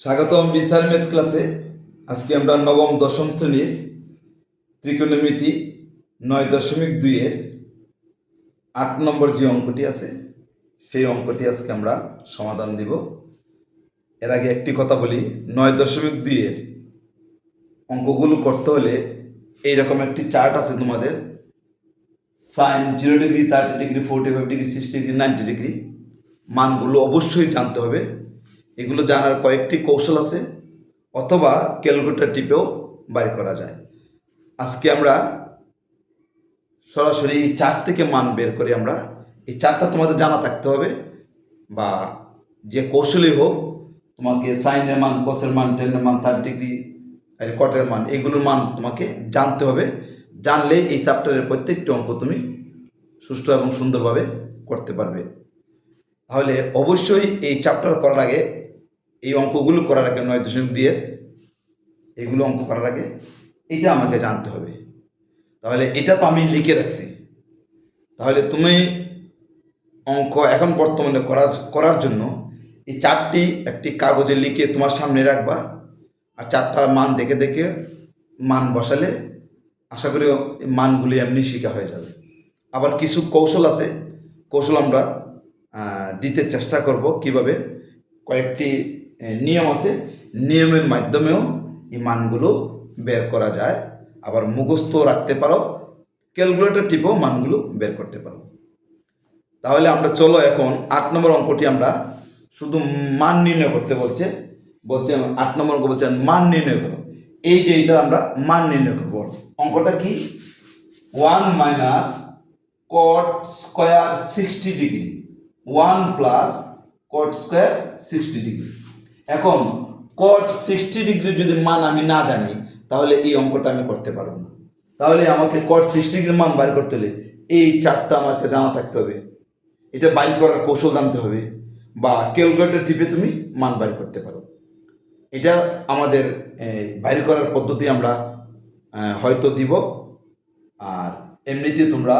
স্বাগতম বিচার মেথ ক্লাসে। আজকে আমরা নবম, দশম শ্রেণির ত্রিকোণমিতি নয় দশমিক দুইয়ের আট নম্বর যে অঙ্কটি আছে, সেই অঙ্কটি আজকে আমরা সমাধান দিব। এর আগে একটি কথা বলি, নয় দশমিক দুইয়ের অঙ্কগুলো করতে হলে এইরকম একটি চার্ট আছে তোমাদের। Sine zero degree, thirty degree, forty five degree, sixty degree, ninety degree, মানগুলো অবশ্যই জানতে হবে। এগুলো জানার কয়েকটি কৌশল আছে, অথবা ক্যালকুলেটর টিপেও বাড়ি করা যায়। আজকে আমরা সরাসরি এই চার্ট থেকে মান বের করে আমরা এই চার্টটা তোমাদের জানা থাকতে হবে, বা যে কৌশলই হোক, তোমাকে সাইনের মান, কোসের মান, টেনের মান থার্ড ডিগ্রি কটের মান, এগুলোর মান তোমাকে জানতে হবে। জানলে এই চ্যাপ্টারের প্রত্যেকটি অঙ্ক তুমি সুষ্ঠু এবং সুন্দরভাবে করতে পারবে। তাহলে অবশ্যই এই চ্যাপ্টার করার আগে এই অঙ্কগুলো করার আগে নয় দশমিক দিয়ে এগুলো অঙ্ক করার আগে এটা আমাকে জানতে হবে। তাহলে এটা তো আমি লিখে রাখছি। তাহলে তুমি অঙ্ক এখন বর্তমানে করার করার জন্য এই চারটি একটি কাগজে লিখে তোমার সামনে রাখবা আর চারটা মান দেখে দেখে মান বসালে আশা করি মানগুলি এমনি শেখা হয়ে যাবে। আবার কিছু কৌশল আছে, কৌশল আমরা দিতে চেষ্টা করব কীভাবে কয়েকটি নিয়ম আছে। নিয়মের মাধ্যমেও এই মানগুলো বের করা যায়। আবার মুখস্থ রাখতে পারো, ক্যালকুলেটর টিপেও মানগুলো বের করতে পারো। তাহলে আমরা চলো এখন আট নম্বর অঙ্কটি আমরা শুধু মান নির্ণয় করতে বলছে বলছে, আট নম্বর অঙ্ক বলছে মান নির্ণয় করো। এই যে এটা আমরা মান নির্ণয় করব। অঙ্কটা কি? One minus cot square sixty degree. One plus cot square sixty degree. এখন কট সিক্সটি ডিগ্রি যদি মান আমি না জানি, তাহলে এই অঙ্কটা আমি করতে পারব না। তাহলে আমাকে কট সিক্সটি ডিগ্রির মান বাইর করতে হলে এই চারটা আমাকে জানা থাকতে হবে। এটা বাইর করার কৌশল জানতে হবে বা ক্যালকুলেটর টিপে তুমি মান বাইর করতে পারো। এটা আমাদের বাইর করার পদ্ধতি আমরা হয়তো দিব। আর এমনিতে তোমরা,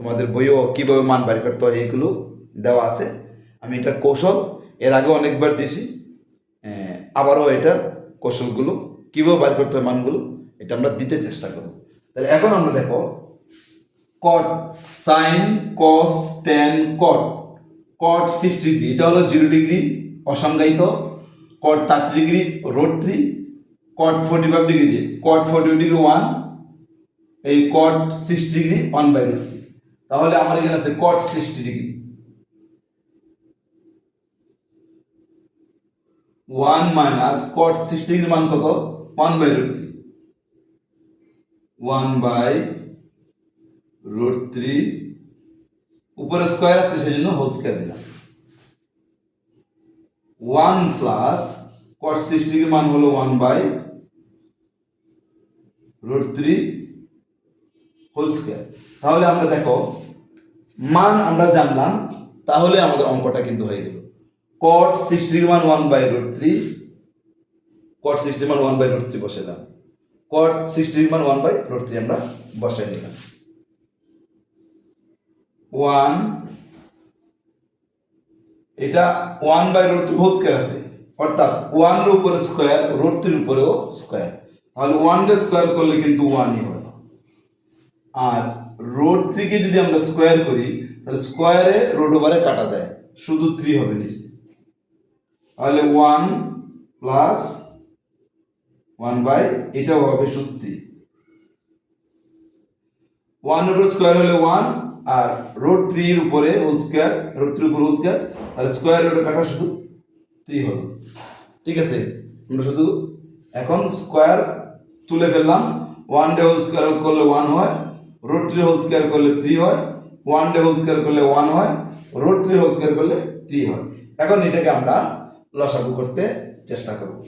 তোমাদের বইও কীভাবে মান বাইর করতে হয় এইগুলো দেওয়া আছে। আমি এটার কৌশল এর আগে অনেকবার আহ, আবারও এটার কৌশলগুলো কীভাবে বাইর করতে হয় মানগুলো এটা আমরা দিতে চেষ্টা করব। তাহলে এখন আমরা দেখো cot sine cos tan cot cot six degree এটা হলো zero degree অসংজ্ঞায়িত cot thirty degree root three cot forty five degree cot forty degree one এই cot six degree one by root তাহলে আমার এখানে আছে cot sixty degree one minus cot sixty degree মান কত? One by root three. One by root three. উপরে square আছে সেই জন্য হোল স্কোয়ার দিলাম। One plus cot sixty degree মান হলো one by root three whole square. তাহলে আমরা দেখো, মান আমরা জানলাম, তাহলে আমাদের অঙ্কটা কিন্তু হয়ে গেল। কট সিক্সটি মান one by root three cot sixty মান ওয়ান বাই রুট থ্রি বসে দিলাম। কট সিক্সটি মান ওয়ান বাই রুট থ্রি আমরা বসাই নিলাম ওয়ান এটা one by root three whole square আছে। অর্থাৎ ওয়ানের উপরে স্কোয়ার রুট থ্রির উপরেও স্কোয়ার তাহলে ওয়ান ডে স্কোয়ার করলে কিন্তু ওয়ানই হয়। আর রোড থ্রিকে যদি আমরা স্কোয়ার করি, তাহলে স্কোয়ারে রোড ওভারে কাটা যায়। শুধু থ্রি হবে নিচে। তাহলে ওয়ান প্লাস ওয়ান বাই এটাও হবে সত্যি। ওয়ান উপর স্কোয়ার হলে ওয়ান আর রোড থ্রির উপরে হোল স্কোয়ার রোড থ্রির উপরে হোল স্কোয়ার তাহলে স্কোয়ার রোডে কাটা শুধু থ্রি হলো। ঠিক আছে? আমরা শুধু এখন স্কোয়ার তুলে ফেললাম। ওয়ান ডে হোল স্কোয়ার করলে ওয়ান হয় রোড থ্রি হোল স্কোয়ার করলে থ্রি হয় ওয়ান ডে হোল স্কোয়ার করলে ওয়ান হয় রোড থ্রি হোল স্কোয়ার করলে থ্রি হয়। এখন এটাকে আমরা লসাগু করতে চেষ্টা করব।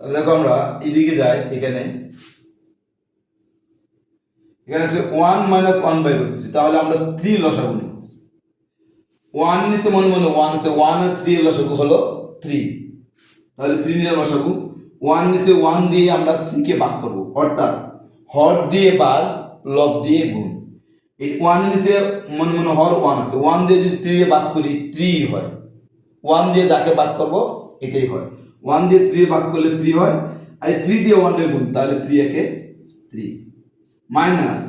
দেখো আমরা এদিকে যাই, এখানে। এখানে আছে one minus one by root three তাহলে আমরা থ্রি লসাগু নিব। ওয়ান নিচে মনে মনে ওয়ান আছে ওয়ান আর থ্রি লসাগু হলো থ্রি তাহলে থ্রি নিয়ে লসাগু ওয়ান নিচে ওয়ান দিয়ে আমরা থ্রিকে ভাগ করব, অর্থাৎ হর দিয়ে ভাগ লব দিয়ে গুণ। এই ওয়ান নিচে মনে মনে হর ওয়ান আছে। ওয়ান দিয়ে যদি থ্রি ভাগ করি থ্রি হয়। ওয়ান দিয়ে যাকে ভাগ করব, এটাই হয়। ওয়ান দিয়ে থ্রি ভাগ করলে থ্রি হয়, আর থ্রি দিয়ে ওয়ান দিয়ে গুণ, তাহলে থ্রি একে থ্রি মাইনাস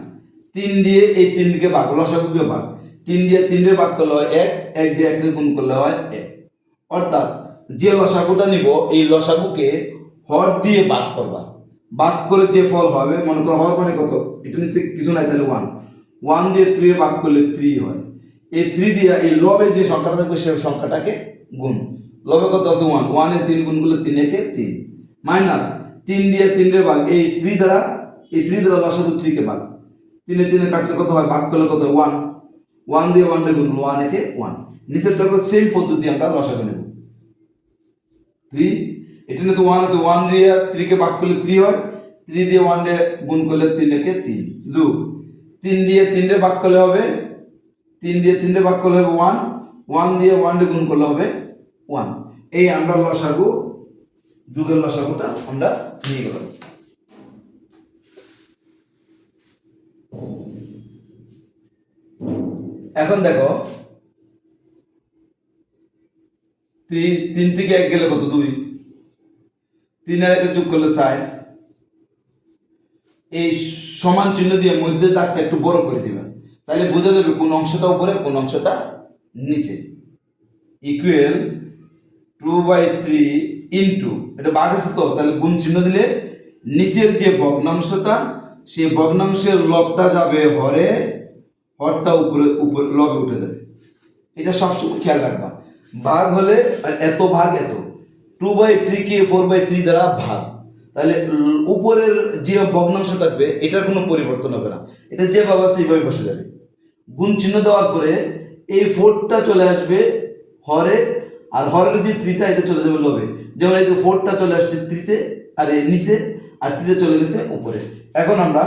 তিন দিয়ে এই তিনকে ভাগ লসাগুকে ভাগ তিন দিয়ে তিনটে ভাগ করলে হয় এক এক দিয়ে একের গুণ করলে হয় এক। অর্থাৎ যে লসাগুটা নিব, এই লসাগুকে হর দিয়ে ভাগ করবা। ভাগ করে যে ফল হবে, মনে করো হর মানে কত? এটা নিচে কিছু নাই তাহলে ওয়ান ওয়ান দিয়ে থ্রি ভাগ করলে থ্রি হয়। এই থ্রি দিয়ে এই লবে যে সংখ্যাটা থাকবে, সেই সংখ্যাটাকে গুণ। লবে কত আছে? ওয়ান ওয়ানে তিন গুণ করলে তিন একে তিন। মাইনাস তিন দিয়ে তিনটে ভাগ, এই থ্রি দ্বারা, এই থ্রি দ্বারা লসাগু থ্রিকে ভাগ। তিনে তিনে কাটলে কত হয়? ভাগ করলে কত হয়? ওয়ান ওয়ান দিয়ে ওয়ান দিয়ে গুণ ওয়ান একে ওয়ান নিচেরটাকে সেম পদ্ধতি, আমরা লসাগু নেব। থ্রি এটা নিচে ওয়ান আছে। ওয়ান দিয়ে থ্রিকে ভাগ করলে থ্রি হয়। থ্রি দিয়ে ওয়ান দিয়ে গুণ করলে তিন একে তিন। যোগ। তিন দিয়ে তিনটে ভাগ করলে হবে, তিন দিয়ে তিনটে ভাগ করলে হবে ওয়ান ওয়ান দিয়ে ওয়ান দিয়ে গুণ করলে হবে ওয়ান এই আমরা লসাগু, যুগের লসাগুটা আমরা নিয়ে গেলাম। এখন দেখো, তিন তিন থেকে এক গেলে কত? দুই। তিন আর একে যোগ করলে ষাট। এই সমান চিহ্ন দিয়ে মধ্যে দাগটা একটু বড় করে দিবে তাহলে বোঝা যাবে কোন অংশটা উপরে, কোন অংশটা নিচে। Equal to by three into এটা বাঘ আছে তো? তাহলে গুণ চিহ্ন দিলে নিচের যে ভগ্নাংশটা, সেই ভগ্নাংশের লবটা যাবে হরে, হরটা উপরে উপরে, লবে উঠে যাবে। এটা সবসময় খেয়াল রাখবা। ভাগ হলে, আর এত ভাগ এত। টু বাই থ্রি কে ফোর বাই থ্রি দ্বারা ভাগ। তাহলে উপরের যে ভগ্নাংশ থাকবে, এটার কোনো পরিবর্তন হবে না। এটা যেভাবে আছে, এইভাবে বসে যাবে। গুণ চিহ্ন দেওয়ার পরে এই ফোরটা চলে আসবে হরে, আর হরের যে থ্রিটা এটা চলে যাবে লোভে যেমন এই ফোরটা চলে আসছে থ্রিতে আর এই নিচে, আর থ্রিতে চলে গেছে উপরে। এখন আমরা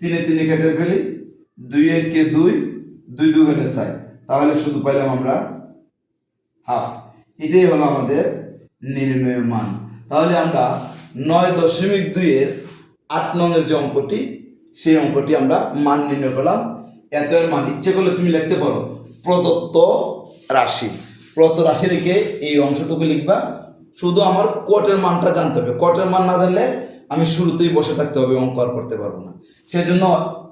তিনে তিনে কেটে ফেলি। দুই একে দুই দুই দুগুণে ছয় তাহলে শুধু পাইলাম আমরা হাফ। এটাই হলো আমাদের নির্ণয় মান। তাহলে আমরা নয় দশমিক দুইয়ের আট নঙের যে অঙ্কটি, সেই অঙ্কটি আমরা মান নির্ণয় করলাম। এত এর মান ইচ্ছে করলে তুমি লিখতে পারো। প্রদত্ত রাশি। প্রদত্ত রাশি রেখে এই অংশটুকু লিখবা। শুধু আমার কোটের মানটা জানতে হবে। কোটের মান না জানলে আমি শুরুতেই বসে থাকতে হবে, অঙ্ক আর করতে পারব না। সেই জন্য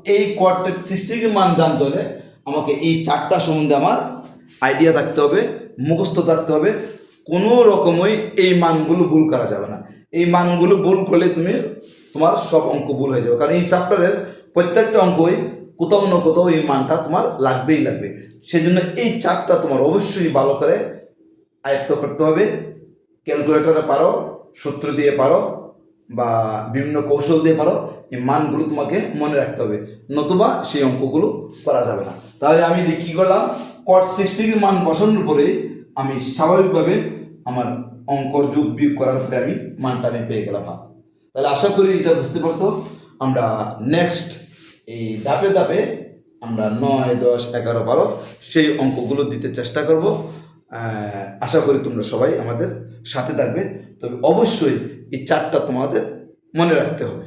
এই কোটের সিস্টেমের মান জানতে হলে আমাকে এই চারটা সম্বন্ধে আমার আইডিয়া থাকতে হবে, মুখস্থ থাকতে হবে। কোনো রকমই এই মানগুলো ভুল করা যাবে না। এই মানগুলো ভুল করলে তুমি তোমার সব অঙ্ক ভুল হয়ে যাবে। কারণ এই চ্যাপ্টারের প্রত্যেকটা অঙ্কই কোথাও না কোথাও এই মানটা তোমার লাগবেই লাগবে। সেজন্য এই চারটা তোমার অবশ্যই ভালো করে আয়ত্ত করতে হবে। ক্যালকুলেটরে পারো, সূত্র দিয়ে পারো, বা বিভিন্ন কৌশল দিয়ে পারো, এই মানগুলো তোমাকে মনে রাখতে হবে। নতুবা সেই অঙ্কগুলো করা যাবে না। তাহলে আমি কী করলাম কট সিক্সটির মান বসানোর পরে আমি স্বাভাবিকভাবে আমার অঙ্ক যোগ বিয়োগ করার পরে আমি মানটা আমি পেয়ে গেলাম হাফ তাহলে আশা করি এটা বুঝতে পারছ। আমরা নেক্সট এই ধাপে ধাপে আমরা নয়, দশ, এগারো, বারো সেই অঙ্কগুলো দিতে চেষ্টা করব। আশা করি তোমরা সবাই আমাদের সাথে থাকবে। তবে অবশ্যই এই চারটা তোমাদের মনে রাখতে হবে।